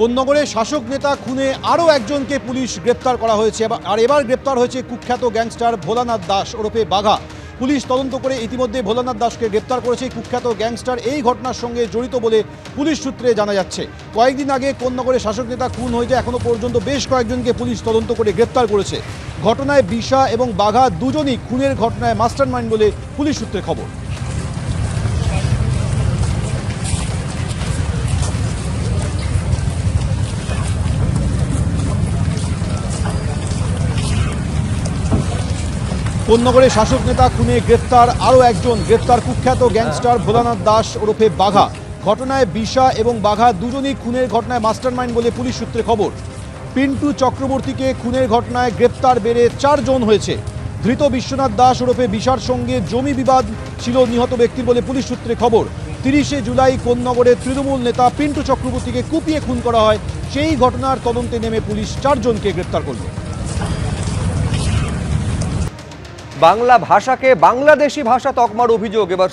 কোন্নগরে শাসক নেতা খুনে আরও একজনকে পুলিশ গ্রেপ্তার করা হয়েছে। আর এবার গ্রেপ্তার হয়েছে কুখ্যাত গ্যাংস্টার ভোলানাথ দাস ওরফে বাঘা। পুলিশ তদন্ত করে ইতিমধ্যে ভোলানাথ দাসকে গ্রেপ্তার করেছে কুখ্যাত গ্যাংস্টার। এই ঘটনার সঙ্গে জড়িত বলে পুলিশ সূত্রে জানা যাচ্ছে। কয়েকদিন আগে কোন্নগরে শাসক নেতা খুন হয়ে যায় এখনও পর্যন্ত বেশ কয়েকজনকে পুলিশ তদন্ত করে গ্রেপ্তার করেছে। ঘটনায় বিশা এবং বাঘা দুজনই খুনের ঘটনায় মাস্টারমাইন্ড বলে পুলিশ সূত্রে খবর। কোন্নগরে শাসক নেতা খুনে গ্রেপ্তার আরও একজন গ্রেপ্তার কুখ্যাত গ্যাংস্টার ভোলানাথ দাস ওরফে বাঘা। ঘটনায় বিশা এবং বাঘা দুজনই খুনের ঘটনায় মাস্টারমাইন্ড বলে পুলিশ সূত্রে খবর। পিন্টু চক্রবর্তীকে খুনের ঘটনায় গ্রেপ্তার বেড়ে চারজন হয়েছে। ধৃত বিশ্বনাথ দাস ওরফে বিশার সঙ্গে জমি বিবাদ ছিল নিহত ব্যক্তি বলে পুলিশ সূত্রে খবর। তিরিশে জুলাই কোন্নগরে তৃণমূল নেতা পিন্টু চক্রবর্তীকে কুপিয়ে খুন করা হয়। সেই ঘটনার তদন্তে নেমে পুলিশ চারজনকে গ্রেপ্তার করল। বাংলা ভাষাকে বাংলাদেশি ভাষা তকমার অভিযোগ। এবার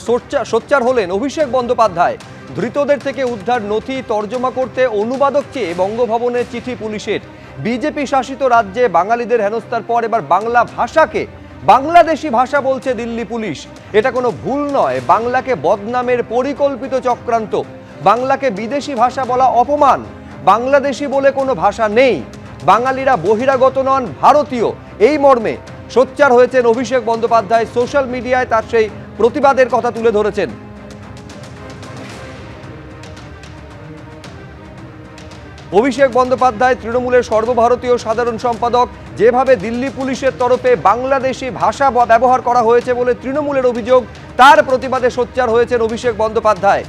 সোচ্চার হলেন অভিষেক বন্দ্যোপাধ্যায়। ধৃতদের থেকে উদ্ধার নথি তর্জমা করতে অনুবাদক চেয়ে বঙ্গভবনের চিঠি পুলিশের। বিজেপি শাসিত রাজ্যে বাঙালিদের হেনস্থার পর এবার বাংলা ভাষাকে বাংলাদেশি ভাষা বলছে দিল্লি পুলিশ। এটা কোনো ভুল নয়, বাংলাকে বদনামের পরিকল্পিত চক্রান্ত। বাংলাকে বিদেশি ভাষা বলা অপমান। বাংলাদেশি বলে কোনো ভাষা নেই। বাঙালিরা বহিরাগত নন, ভারতীয়। এই মর্মে সোচ্চার হয়েছেন অভিষেক বন্দ্যোপাধ্যায়। সোশ্যাল মিডিয়ায় তার সেই প্রতিবাদের কথা তুলে ধরেছেন। অভিষেক বন্দ্যোপাধ্যায় তৃণমূলের সর্বভারতীয় সাধারণ সম্পাদক। যেভাবে দিল্লি পুলিশের তরফে বাংলাদেশি ভাষা ব্যবহার করা হয়েছে বলে তৃণমূলের অভিযোগ, তার প্রতিবাদে সোচ্চার হয়েছেন অভিষেক বন্দ্যোপাধ্যায়।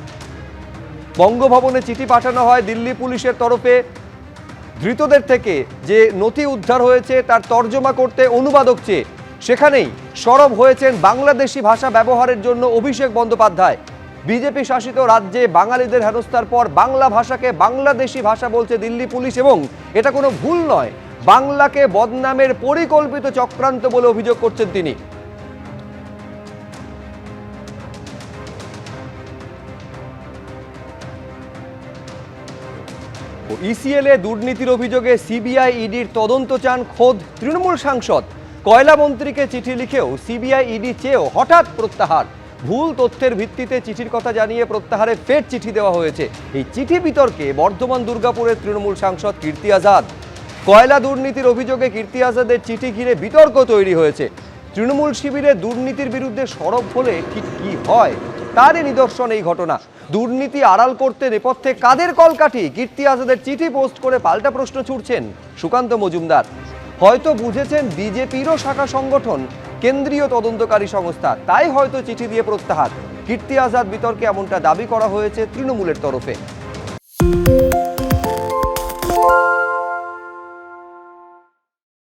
বঙ্গভবনে চিঠি পাঠানো হয় দিল্লি পুলিশের তরফে। ধৃতদের থেকে যে নথি উদ্ধার হয়েছে, তার তর্জমা করতে অনুবাদক চেয়ে। সেখানেই সরব হয়েছেন বাংলাদেশি ভাষা ব্যবহারের জন্য অভিষেক বন্দ্যোপাধ্যায়। বিজেপি শাসিত রাজ্যে বাঙালিদের হেনস্থার পর বাংলা ভাষাকে বাংলাদেশি ভাষা বলছে দিল্লি পুলিশ এবং এটা কোনো ভুল নয়, বাংলাকে বদনামের পরিকল্পিত চক্রান্ত বলে অভিযোগ করছেন তিনি। ইসিএল এ দুর্নীতির অভিযোগে সিবিআই ইডির তদন্ত চান খোদ তৃণমূল সাংসদ। কয়লা মন্ত্রীকে চিঠি লিখেও সিবিআই ইডি চেয়েও হঠাৎ প্রত্যাহার। ভুল তথ্যের ভিত্তিতে চিঠির কথা জানিয়ে প্রত্যাহারে ফের চিঠি দেওয়া হয়েছে। এই চিঠি বিতর্কে বর্ধমান দুর্গাপুরের তৃণমূল সাংসদ কীর্তি আজাদ। কয়লা দুর্নীতির অভিযোগে কীর্তি আজাদের চিঠি ঘিরে বিতর্ক তৈরি হয়েছে। তৃণমূল শিবিরে দুর্নীতির বিরুদ্ধে সরব হলে ঠিক কি হয়? তারই নিদর্শন এই ঘটনা। দুর্নীতি আড়াল করতে নেপথ্যে কাদের কলকাঠি? কীর্তি আজাদের চিঠি পোস্ট করে পাল্টা প্রশ্ন ছুটছেন সুকান্ত মজুমদার। হয়তো বুঝেছেন বিজেপিরও শাখা সংগঠন, কেন্দ্রীয় তদন্তকারী সংস্থা, তাই হয়তো চিঠি দিয়ে প্রত্যাহার। কীর্তি আজাদ বিতর্কে এমনটা দাবি করা হয়েছে তৃণমূলের তরফে।